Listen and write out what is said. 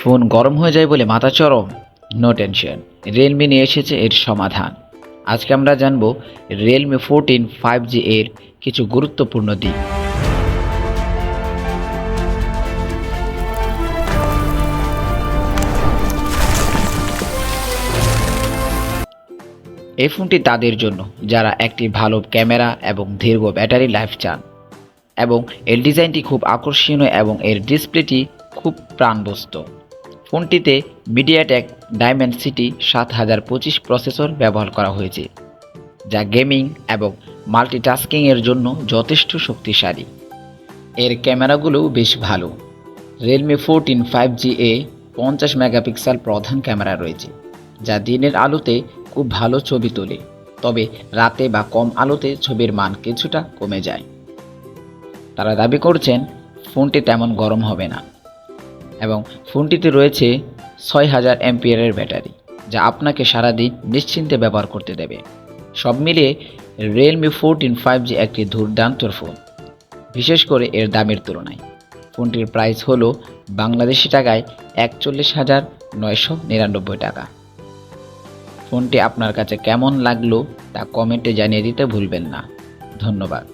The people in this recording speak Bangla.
ফোন গরম হয়ে যায় বলে মাথা চরম। নো টেনশন রিয়েলমি নিয়ে এসেছে এর সমাধান। আজকে আমরা জানব রিয়েলমি ফোরটিন ফাইভ জি এর কিছু গুরুত্বপূর্ণ দিক। এই ফোনটি তাদের জন্য, যারা একটি ভালো ক্যামেরা এবং দীর্ঘ ব্যাটারি লাইফ চান। এবং এর ডিজাইনটি খুব আকর্ষণীয় এবং এর ডিসপ্লেটি খুব প্রাণবস্ত ফোনটিতে মিডিয়াটেক ডায়মন্ড সিটি সাত হাজার পঁচিশ প্রসেসর ব্যবহার করা হয়েছে, যা গেমিং এবং মাল্টিটাস্কিংয়ের জন্য যথেষ্ট শক্তিশালী। এর ক্যামেরাগুলোও বেশ ভালো। রিয়েলমি ফোরটিন ফাইভ জি এ পঞ্চাশ মেগাপিক্সেল প্রধান ক্যামেরা রয়েছে, যা দিনের আলোতে খুব ভালো ছবি তোলে, তবে রাতে বা কম আলোতে ছবির মান কিছুটা কমে যায়। তারা দাবি করছেন, ফোনটি তেমন গরম হবে না। এবং ফোনটিতে রয়েছে ছয় হাজার এমপিয়ারের ব্যাটারি, যা আপনাকে সারাদিন নিশ্চিন্তে ব্যবহার করতে দেবে। সব মিলিয়ে রিয়েলমি ফোরটিন ফাইভ জি একটি দুর্দান্ত ফোন, বিশেষ করে এর দামের তুলনায়। ফোনটির প্রাইস হলো বাংলাদেশি টাকায় একচল্লিশ হাজার নয়শো নিরানব্বই টাকা। ফোনটি আপনার কাছে কেমন লাগল তা কমেন্টে জানিয়ে দিতে ভুলবেন না। ধন্যবাদ।